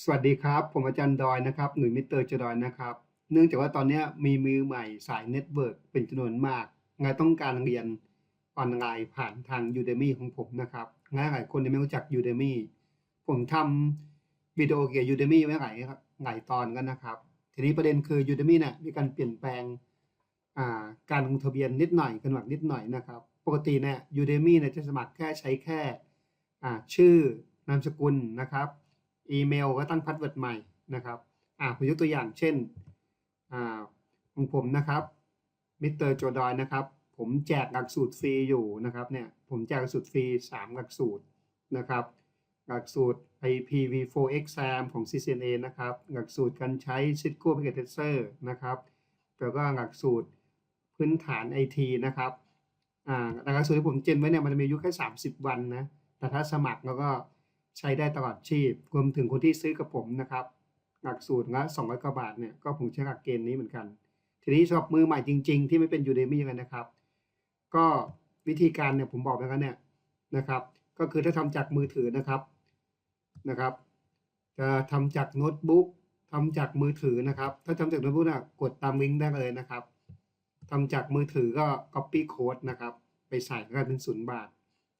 สวัสดีครับ ผมอาจารย์ดอยนะครับ หนุ่ยมิเตอร์จดอยนะครับ เนื่องจากว่าตอนนี้มีมือใหม่สายเน็ตเวิร์กเป็นจำนวนมาก งานต้องการเรียนออนไลน์ผ่านทาง Udemy ของผมนะครับงานหลายคนยังไม่รู้จัก Udemy ผมทำวิดีโอเกี่ยวกับ Udemy ไว้หลายหลายตอนกันนะครับ ทีนี้ประเด็นคือ Udemy นี่ยมีการเปลี่ยนแปลงการลงทะเบียนนิดหน่อยกันหวักนิดหน่อยนะครับ ปกติเนี่ย Udemy เนี่ยจะสมัครแค่ใช้แค่ชื่อนามสกุลนะครับ อีเมลก็ตั้งพาสเวิร์ดใหม่นะครับอ่าผมยกตัวอย่างเช่นอ่าของผมนะครับมิสเตอร์โจดอยนะครับ ผมแจกหลักสูตรฟรีอยู่นะครับเนี่ยผมแจกหลักสูตรฟรี3หลักสูตรนะครับหลักสูตร IPv4 exam ของ CCNA นะครับหลักสูตรการใช้ Cisco Packet Tracer นะครับแล้วก็หลักสูตรพื้นฐาน IT นะครับอ่าหลักสูตรที่ผมเจนไว้เนี่ยมันจะมีอายุแค่ 30 วันนะแต่ถ้าสมัครแล้วก็ ใช้ได้ตลอดชีพ รวมถึงคนที่ซื้อกับผมนะครับ หลักสูตรละ200กว่าบาทเนี่ยก็ผมใช้หลักเกณฑ์นี้เหมือนกัน ทีนี้สำหรับมือใหม่จริง ๆ ที่ไม่เป็น Udemy กันนะครับ ก็วิธีการเนี่ยผมบอกไปแล้วเนี่ยนะครับ ก็คือถ้าทำจากมือถือนะครับนะครับ จะทำจากโน้ตบุ๊กทำจากมือถือนะครับ ถ้าทำจากโน้ตบุ๊กนะกดตามลิงก์ได้เลยนะครับทำจากมือถือก็ copy code นะครับ ไปใส่ก็เป็นศูนย์บาท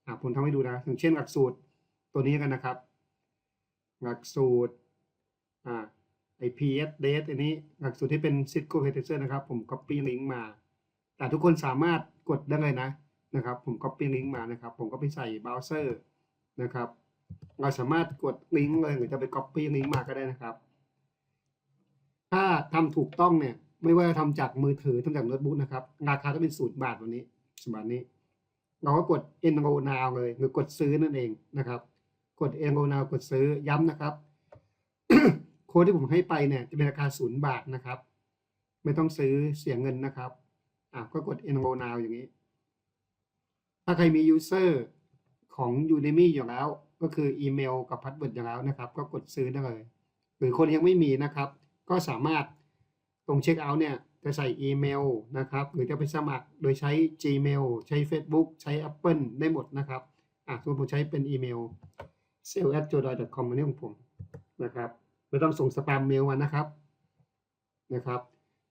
อะผมทำให้ดูนะ อย่างเช่นหลักสูตร ตัวนี้กันนะครับ หลักสูตรอ่า IPS date อันนี้หลักสูตรที่เป็น Cisco p a t e r นะครับ ผม copy link มา แต่ทุกคนสามารถกดได้เลยนะนะครับ ผม copy link มานะครับ ผมก็ไปใส่เบราว์เซอร์นะครับ เราสามารถกดลิงก์เลยหรือจะไป copy ลิงก์มาก็ได้นะครับ ถ้าทำถูกต้องเนี่ย ไม่ว่าจะทำจากมือถือทำจากโน้ตบุ๊กนะครับ ราคาก็เป็นศูนย์บาทวันนี้สบาทนี้ เราก็กด enroll now เลยหรือกดซื้อนั่นเองนะครับ กด enroll now กดซื้อย้ำนะครับ โค้ดที่ผมให้ไปเนี่ยจะเป็นราคาศูนย์บาทนะครับ ไม่ต้องซื้อเสียเงินนะครับอะก็กด enroll now อย่างนี้ ถ้าใครมี user ของ Udemy อยู่แล้ว ก็คืออีเมลกับพาสเวิร์ดอยู่แล้วนะครับ ก็กดซื้อได้เลย หรือคนยังไม่มีนะครับ ก็สามารถตรงเช็คเอาท์เนี่ยจะใส่อีเมลนะครับ หรือจะไปสมัครโดยใช้ Gmail ใช้ Facebook ใช้ Apple ได้หมดนะครับอะสมมติผมใช้เป็นอีเมล sales at jodoy com อันนี้ของผมนะครับไม่ต้องส่งสแปมเมลมานะครับนะครับ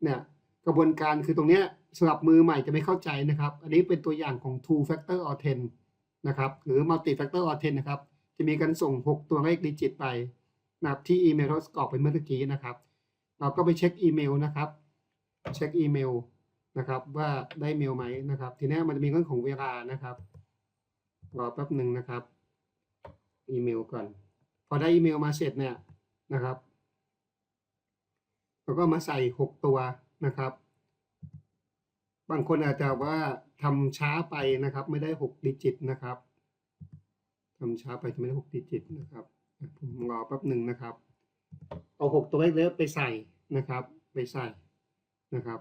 เนี่ยกระบวนการคือตรงเนี้ยสำหรับมือใหม่จะไม่เข้าใจนะครับ อันนี้เป็นตัวอย่างของ two factor authent นะครับหรือ multi factor authent นะครับจะมีการส่ง 6 ตัวเลขดิจิตไปนะครับที่อีเมลที่กรอกไปเมื่อกี้นะครับ เราก็ไปเช็คอีเมลนะครับ เช็คอีเมลนะครับว่าได้เมลไหมนะครับ ทีนี้มันจะมีเรื่องของเวลานะครับรอแป๊บหนึ่งนะครับ อีเมลก่อน พอได้อีเมลมาเสร็จเนี่ยนะครับเราก็มาใส่หกตัวนะครับ บางคนอาจจะว่าทำช้าไปนะครับ ไม่ได้หกดิจิตนะครับทำช้าไปจะไม่ได้หกดิจิตนะครับผมรอแป๊บหนึ่งนะครับ เอาหกตัวเลขเล็กไปใส่นะครับ ไปใส่นะครับ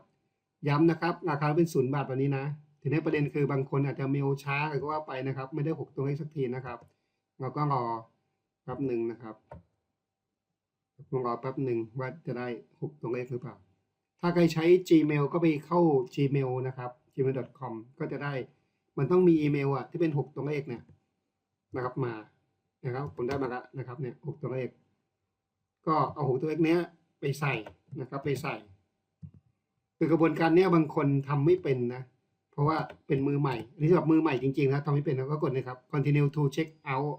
ย้ำนะครับ ราคาเป็นศูนย์บาทวันนี้นะทีนี้ประเด็นคือบางคนอาจจะเมลช้าหรือว่าไปนะครับ ไม่ได้หกตัวเลขสักทีนะครับ เราก็รอแป๊บหนึ่งนะครับรอแป๊บหนึ่งว่าจะได้หกตัวเลขหรือเปล่า ถ้าใครใช้ Gmail ก็ไปเข้า Gmail นะครับ gmail.com ก็จะได้ มันต้องมีอีเมลอะที่เป็นหกตัวเลขเนี่ยนะครับมานะครับ ผมได้มาแล้วนะครับเนี่ยหกตัวเลข ก็เอาหกตัวเลขเนี้ยไปใส่นะครับไปใส่คือกระบวนการเนี้ยบางคนทำไม่เป็นนะ เพราะว่าเป็นมือใหม่อันนี้สำหรับมือใหม่จริงๆนะทำไม่เป็นแล้วก็กดนะครับ continue to check out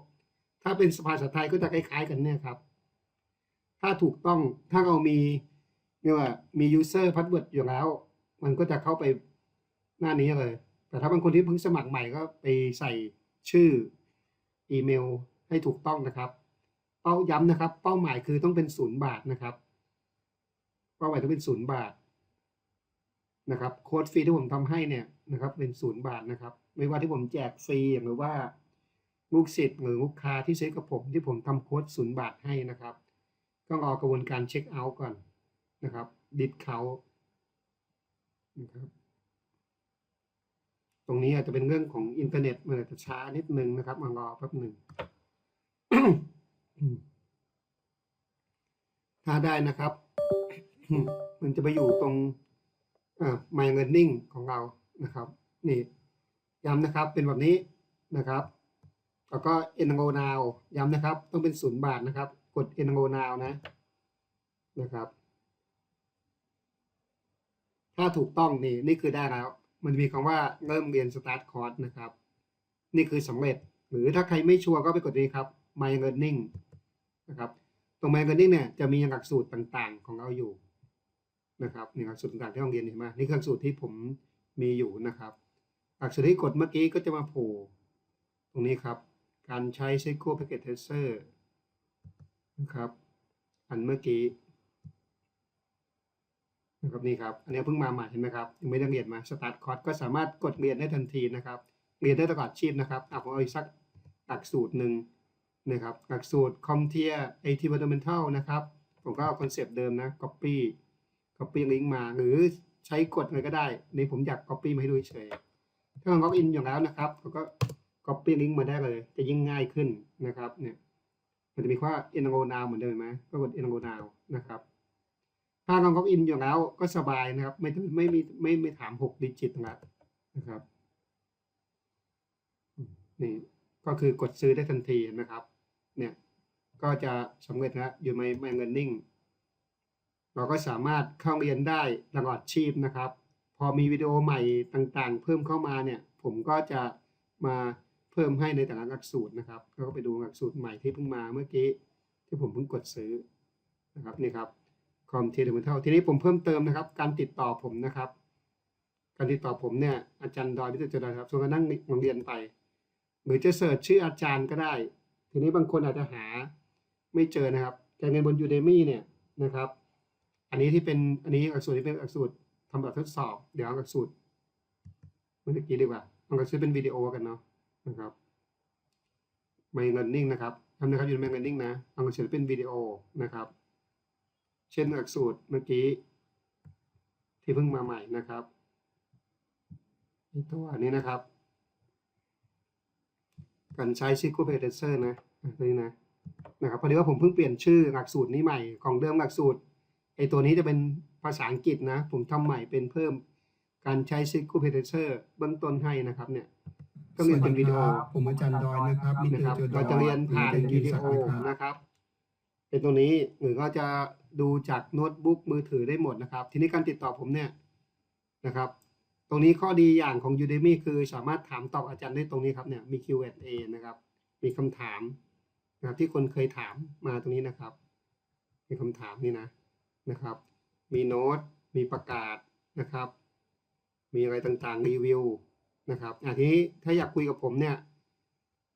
ถ้าเป็นภาษาไทยก็จะคล้ายๆกันเนี่ยครับ ถ้าถูกต้องถ้าเรามีเรียกว่ามี user password อยู่แล้ว มันก็จะเข้าไปหน้านี้เลย แต่ถ้าบางคนที่เพิ่งสมัครใหม่ก็ไปใส่ชื่ออีเมลให้ถูกต้องนะครับ เป้าย้ำนะครับ เป้าหมายคือต้องเป็นศูนย์บาทนะครับ เป้าหมายต้องเป็นศูนย์บาทนะครับโค้ดฟรีที่ผมทำให้เนี่ยนะครับ เป็นศูนย์บาทนะครับ ไม่ว่าที่ผมแจกฟรีหรือว่า ลูกศิษย์หรือลูกค้าที่ซื้อกับผมที่ผมทำโค้ดศูนย์บาทให้นะครับก็รอกระบวนการเช็คเอาท์ก่อนนะครับ ดิดเขานะครับ ตรงนี้อาจจะเป็นเรื่องของอินเทอร์เน็ตมันอาจจะช้านิดนึงนะครับมารอแป๊บหนึ่งถ้าได้นะครับ มันจะไปอยู่ตรงอ่า My Learning ของเรานะครับ นี่ย้ำนะครับเป็นแบบนี้นะครับ แล้วก็ Enroll Now ย้ำนะครับ ต้องเป็นศูนย์บาทนะครับ กด enroll now นะนะครับ ถ้าถูกต้องนี่นี่คือได้แล้ว มันมีคำว่าเริ่มเรียน start course นะครับ นี่คือสำเร็จ หรือถ้าใครไม่ชัวร์ก็ไปกดนี้ครับ my learning นะครับ ตรง my learning เนี่ยจะมีหลักสูตรต่างๆ ของเราอยู่นะครับนี่หลักสูตรต่างๆที่ต้องเรียนเห็นไหมนี่คือหลักสูตรที่ผมมีอยู่นะครับ หลักสูตรที่กดเมื่อกี้ก็จะมาโผล่ตรงนี้ครับ การใช้ Seiko Packet Tracer นะครับ อันเมื่อกี้นะครับนี่ครับอันนี้เพิ่งมาใหม่เห็นไหมครับยังไม่ได้เรียนมา Start Course ก็สามารถกดเรียนได้ทันทีนะครับ เรียนได้ตลอดชีพนะครับเอะผมเอาอีกสักหลักสูตรหนึ่งนะครับหลักสูตร CompTIA AT Fundamental นะครับ ผมก็เอาคอนเซปต์เดิมนะ Copy Copy Link มาหรือใช้กดอะไรก็ได้ นี่ผมอยาก Copy มาให้ดูเฉยถ้าเราล็อกอินอยู่แล้วนะครับเราก็ Copy Link มาได้เลย จะยิ่งง่ายขึ้นนะครับเนี่ยมันจะมีคว่า enroll now เหมือนเดิมไหมก็กด enroll now นะครับ ถ้าเราล็อกอินอยู่แล้วก็สบายนะครับ ไม่ไม่มีไม่ไม่ถามหกดิจิตแล้วนะครับนี่ก็คือกดซื้อได้ทันทีนะครับ เนี่ยก็จะสำเร็จนะอยู่ใน My Learning เราก็สามารถเข้าเรียนได้ตลอดชีพนะครับ พอมีวิดีโอใหม่ต่างๆ เพิ่มเข้ามาเนี่ย ผมก็จะมา เพิ่มให้ในแต่ละหลักสูตรนะครับก็ไปดูหลักสูตรใหม่ที่เพิ่งมาเมื่อกี้ที่ผมเพิ่งกดซื้อนะครับนี่ครับคอมเทเลเมนทัลทีนี้ผมเพิ่มเติมนะครับ การติดต่อผมนะครับ การติดต่อผมเนี่ยอาจารย์ดอยพิเศษจดอยครับส่วนก็นั่งโรงเรียนไป หรือจะเสิร์ชชื่ออาจารย์ก็ได้ ทีนี้บางคนอาจจะหาไม่เจอนะครับการเรียนบน Udemy เนี่ยนะครับ อันนี้ที่เป็นอันนี้หลักสูตรที่เป็นหลักสูตรทำแบบทดสอบ เดี๋ยวหลักสูตรเมื่อกี้ดีกว่าหลักสูตรเป็นวิดีโอกันเนาะ นะครับ My Learning นะครับทำนะครับอยู่ใน My Learning นะเอาหลักสูตรเป็นวิดีโอนะครับ เช่นหลักสูตรเมื่อกี้ ที่เพิ่งมาใหม่นะครับไอตัวนี้นะครับ การใช้ SQL Predecessor นะอะตัวนี้นะนะครับพอดีว่าผมเพิ่งเปลี่ยนชื่อหลักสูตรนี้ใหม่ของเดิมหลักสูตรไอตัวนี้จะเป็นภาษาอังกฤษนะ ผมทำใหม่เป็นเพิ่มการใช้ SQL Predecessor เบื้องต้นให้นะครับเนี่ย ต้องเรียนเป็นวิดีโอ ผมอาจารย์ดอยนะครับมิสนะเตอครับร์จูดเราอยจะเรียนผ่านหรือวิจะดีโอศักดิ์ครับนะครับ เป็นตรงนี้หรือก็จะดูจากโน้ตบุ๊กมือถือได้หมดนะครับ ทีนี้การติดต่อผมเนี่ยนะครับ ตรงนี้ข้อดีอย่างของ Udemy คือสามารถถามตอบอาจารย์ได้ตรงนี้ครับเนี่ยมี Q&A นะครับ มีคำถามนะครับที่คนเคยถามมาตรงนี้นะครับ มีคำถามนี่นะนะครับ มีโน้ตมีประกาศนะครับ มีอะไรต่างๆรีวิว นะครับอะทีนี้ถ้าอยากคุยกับผมเนี่ย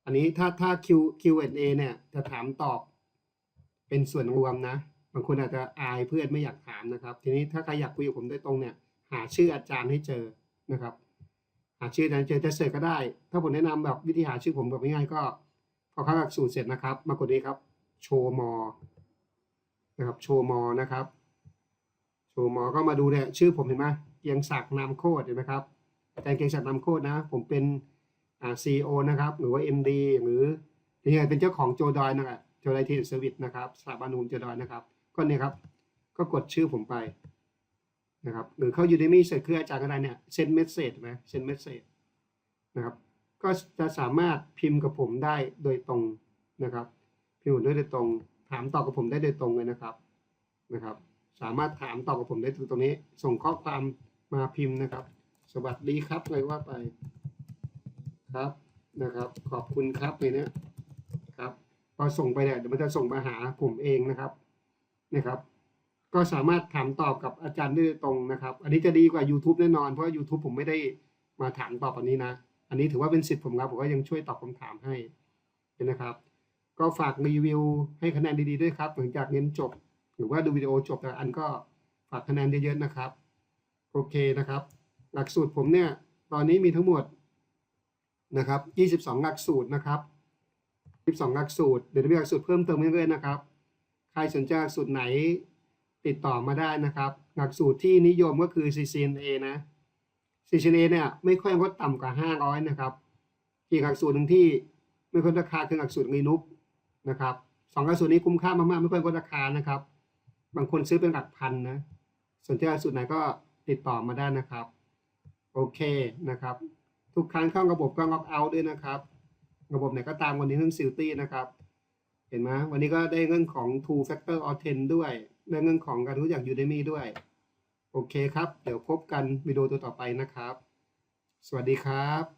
อันนี้ถ้าถ้า Q Q&A เนี่ยจะถามตอบเป็นส่วนรวมนะ บางคนอาจจะอายเพื่อนไม่อยากถามนะครับ ทีนี้ถ้าใครอยากคุยกับผมโดยตรงเนี่ย หาชื่ออาจารย์ให้เจอนะครับ หาชื่ออาจารย์เจอจะเสิร์ชก็ได้ ถ้าผมแนะนำแบบวิธีหาชื่อผมแบบง่ายๆก็พอเข้าหลักสูตรเสร็จนะครับ มากดนี้ครับ โชว์มอ นะครับ โชว์มอ นะครับ โชว์มอ ก็มาดูเนี่ยชื่อผมเห็นไหมเกียงศักดิ์นามโคตรเห็นไหมครับ อาจารย์เกียงศักดิ์นามโคตรนะ ผมเป็นอ่าซีโอนะครับ หรือว่า MD หรือยังไงเป็นเจ้าของโจดอยนะครับโจดอยทีเซอร์วิสนะครับสถาบันนูมโจดอยนะครับ ก็เนี่ยครับ ก็กดชื่อผมไปนะครับ หรือเข้า Udemy เสร็จคืออาจารย์ก็ได้เนี่ยเซ็นเมสเซจไหมเซ็นเมสเซจนะครับ ก็จะสามารถพิมพ์กับผมได้โดยตรงนะครับพิมพ์ผมได้โดยตรง ถามตอบกับผมได้โดยตรงเลยนะครับนะครับ สามารถถามตอบกับผมได้ตรงนี้ ส่งข้อความมาพิมพ์นะครับ วัสดีครับเลยว่าไป ครับนะครับ ขอบคุณครับเลยเนี้ยครับพอส่งไปเนี่ยเดี๋ยวมันจะส่งมาหาผมเองนะครับนะครับ ก็สามารถถามตอบกับอาจารย์ได้ตรงนะครับ อันนี้จะดีกว่า YouTube แน่นอนเพราะว่า YouTube ผมไม่ได้มาถามตอบอันนี้นะ อันนี้ถือว่าเป็นสิทธิ์ผมครับผมก็ยังช่วยตอบคำถามให้นะครับ ก็ฝากรีวิวให้คะแนนดีๆด้วยครับหลังจากเรียนจบ หรือว่าดูวิดีโอจบแต่อันก็ฝากคะแนนเยอะๆนะครับ โอเคนะครับ หลักสูตรผมเนี่ยตอนนี้มีทั้งหมดนะครับ 22 หลักสูตรนะครับ22หลักสูตร เดี๋ยวจะมีหลักสูตรเพิ่มเติมเรื่อยๆนะครับ ใครสนใจหลักสูตรไหนติดต่อมาได้นะครับ หลักสูตรที่นิยมก็คือ CCNA นะ CCNA เนี่ยไม่ค่อยลดต่ำกว่า 500 นะครับ อีกหลักสูตรหนึ่งที่ไม่ค่อยราคาคือหลักสูตรรีนุปนะครับสองหลักสูตรนี้คุ้มค่ามากๆ ไม่ค่อยลดราคานะครับ บางคนซื้อเป็นหลักพันนะ สนใจหลักสูตรไหนก็ติดต่อมาได้นะครับ โอเคนะครับ ทุกครั้งเข้าระบบก็ล็อกเอาท์ด้วยนะครับ ระบบไหนก็ตามวันนี้เรื่องซิลตี้นะครับ เห็นไหมวันนี้ก็ได้เรื่องของ two factor authent ด้วยได้เรื่องของการรู้จัก Udemy ด้วย โอเคครับ เดี๋ยวพบกันวิดีโอตัวต่อไปนะครับ สวัสดีครับ